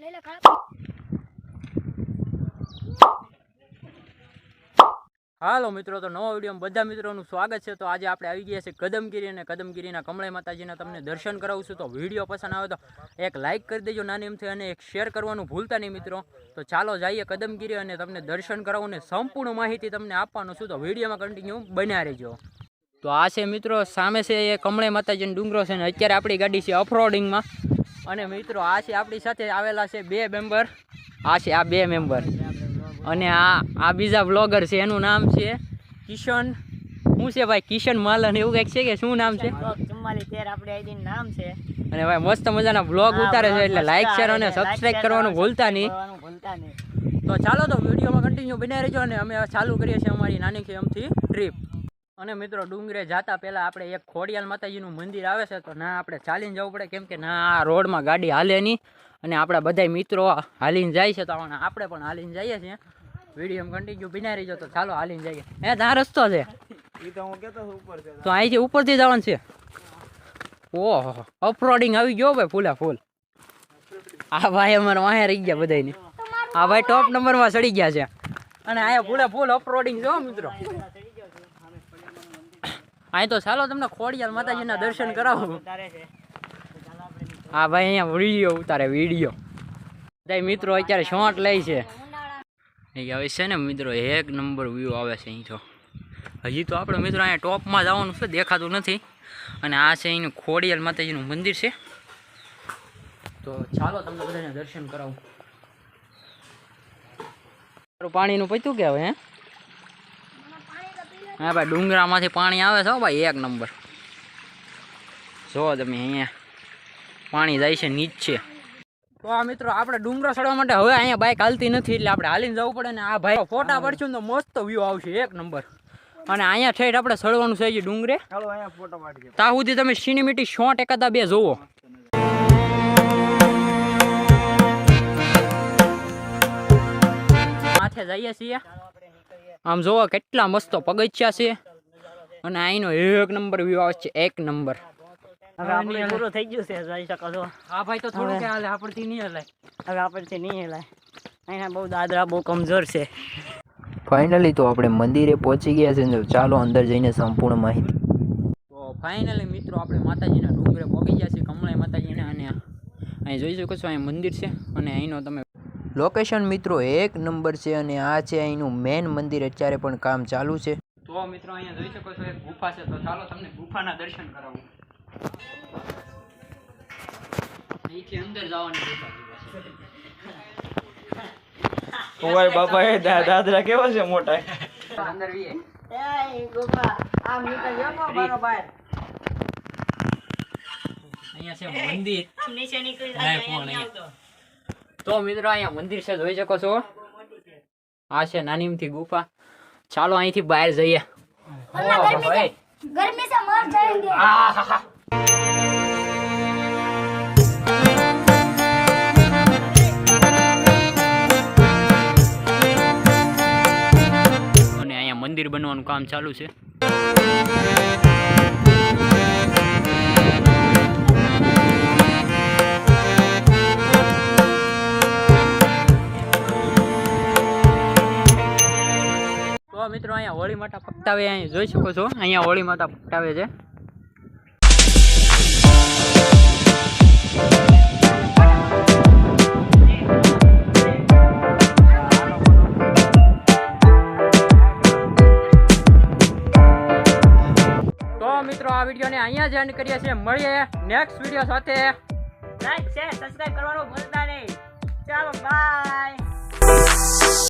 લઈ લે હાલો મિત્રો, તો નવો વીડિયો બધા મિત્રોનું સ્વાગત છે. તો આજે આપણે આવી ગયા છે કદમગીરી અને કદમગીરીના કમળાઈ માતાજીના તમને દર્શન કરાવશું. તો વીડિયો પસંદ આવે તો એક લાઇક કરી દેજો નાની એમથી અને એક શેર કરવાનું ભૂલતા નહીં મિત્રો. તો ચાલો જઈએ કદમગીરી અને તમને દર્શન કરાવું ને સંપૂર્ણ માહિતી તમને આપવાનું છું. તો વિડીયોમાં કન્ટિન્યુ બન્યા રહેજો. તો આ છે મિત્રો, સામે છે એ કમળે માતાજીનો ડુંગરો છે ને અત્યારે આપણી ગાડી છે અફરોડિંગમાં અને મિત્રો આ છે આપણી સાથે આવેલા છે બે મેમ્બર આ છે આ બે મેમ્બર અને આ આ બીજા બ્લોગર છે એનું નામ છે કિશન. શું છે ભાઈ કિશન માલન એવું કંઈક છે કે શું નામ છે? નામ છે. અને ભાઈ મસ્ત મજાના બ્લોગ ઉતારે છે એટલે લાઈક શેર અને સબસ્ક્રાઇબ કરવાનું ભૂલતા નહીં. ભૂલતા નહીં. તો ચાલો તો વિડીયોમાં કન્ટિન્યુ બનાવી રહેજો અને અમે ચાલુ કરીએ છીએ અમારી નાની ખેમથી ટ્રીપ અને મિત્રો ડુંગરે જતા પહેલાં આપણે એક ખોડિયાલ માતાજીનું મંદિર આવે છે તો ના આપણે ચાલીને જવું પડે કેમ કે ના આ રોડમાં ગાડી હાલે નહીં. અને આપણા બધા મિત્રો હાલીને જાય છે તો આપણે પણ હાલીને જઈએ છીએ. વીડિયો કન્ટિન્યુ બિના રહીજો તો ચાલો હાલીને જઈએ. હે ત્યાં રસ્તો છે. તો અહીંથી ઉપરથી જવાનું છે. ઓહો અપરોડિંગ આવી ગયો ભાઈ ફૂલા ફૂલ. આ ભાઈ અમારે વાહે રહી ગયા બધાને આ ભાઈ ટોપ નંબરમાં ચડી ગયા છે. અને અહીંયા ફૂલે ફૂલ અપરોડિંગ જો મિત્રો. અહીં તો ચાલો તમને ખોડિયાલ માતાજીના દર્શન કરાવું. હા ભાઈ અહીંયા વીડિયો ઉતારે વીડિયો. બધા મિત્રો અત્યારે શોટ લે છે. હવે છે ને મિત્રો એક નંબર વ્યૂ આવે છે અહીં તો હજી તો આપણે મિત્રો અહીંયા ટોપમાં જવાનું છે દેખાતું નથી. અને આ છે અહીંનું ખોડિયાલ માતાજીનું મંદિર છે. તો ચાલો તમને બધાને દર્શન કરાવું. પાણીનું પત્યું કે હવે હે? હા ભાઈ ડુંગરામાંથી પાણી આવે છે ભાઈ એક નંબર. જો તમે અહીંયા પાણી જાય છે નીચે તો આ મિત્રો આપણે ડુંગરો ચડવા માટે હવે અહીંયા બાઇક હાલતી નથી એટલે આપણે હાલીને જવું પડે ને આ ભાઈ ફોટા પડશું તો મસ્ત વ્યૂ આવશે એક નંબર. અને અહીંયા ઠેઠ આપણે ચડવાનું છે ડુંગરે. ત્યાં સુધી તમે સિનેમેટિક શોટ એકાદા બે જોવો માથે જઈએ છીએ. આમ જોવો કેટલા મસ્ત પગથિયા છે. અને અહીંનો એક નંબર વ્યૂ આવે છે એક નંબર. હવે આપણે પૂરું થઈ ગયું છે જોઈ શકો છો. હા ભાઈ તો થોડું કે હાલે આપણથી નહીં હલાય. હવે આપણથી નહીં હલાય. અહીંના બહુ દાદરા બહુ કમજોર છે. ફાઇનલી તો આપણે મંદિરે પહોંચી ગયા છે ને ચાલો અંદર જઈને સંપૂર્ણ માહિતી. તો ફાઇનલી મિત્રો આપણે માતાજીના ડુંગરે પહોંચી ગયા છીએ કમળાઈ માતાજીના અને અહીં જોઈ શકો છો અહીં મંદિર છે અને અહીંનો તમે લોકેશન મિત્રો એક નંબર છે અને આ છે અહીંનું મેન મંદિર. અત્યારે પણ કામ ચાલુ છે. તો મિત્રો અહીંયા જોઈ શકો છો એક ગુફા છે. તો ચાલો તમને ગુફાના દર્શન કરાવું. અહીંથી અંદર જવાની ગુફા બાપા એ દાદરા કેવા છે મોટા? અંદર વીએ. આમ નીકળ જાઓ બરોબર અહીંયા છે મંદિર. નીચે નીકળી જાય, ફોન અહીંયા. તો મિત્રો અહીંયા મંદિર છે જોઈ શકો છો. આ છે નાનીમથી ગુફા. ચાલો અહીંથી બહાર જઈએ. ગરમી સે મર જાયેંગે આહાહા. મંદિર બનવાનું કામ ચાલુ છે. મિત્રો, અહીંયા હોળી માતા પકટાવે અહીંયા જોઈ શકો છો. અહીંયા હોળી માતા પકટાવે છે. તો મિત્રો, આ વિડીયોને અહીંયા જ એન્ડ કરીએ છીએ. મળીએ નેક્સ્ટ વીડિયો સાથે. લાઈક શેર સબસ્ક્રાઇબ કરવાનું ભૂલતા નહીં. ચાલો બાય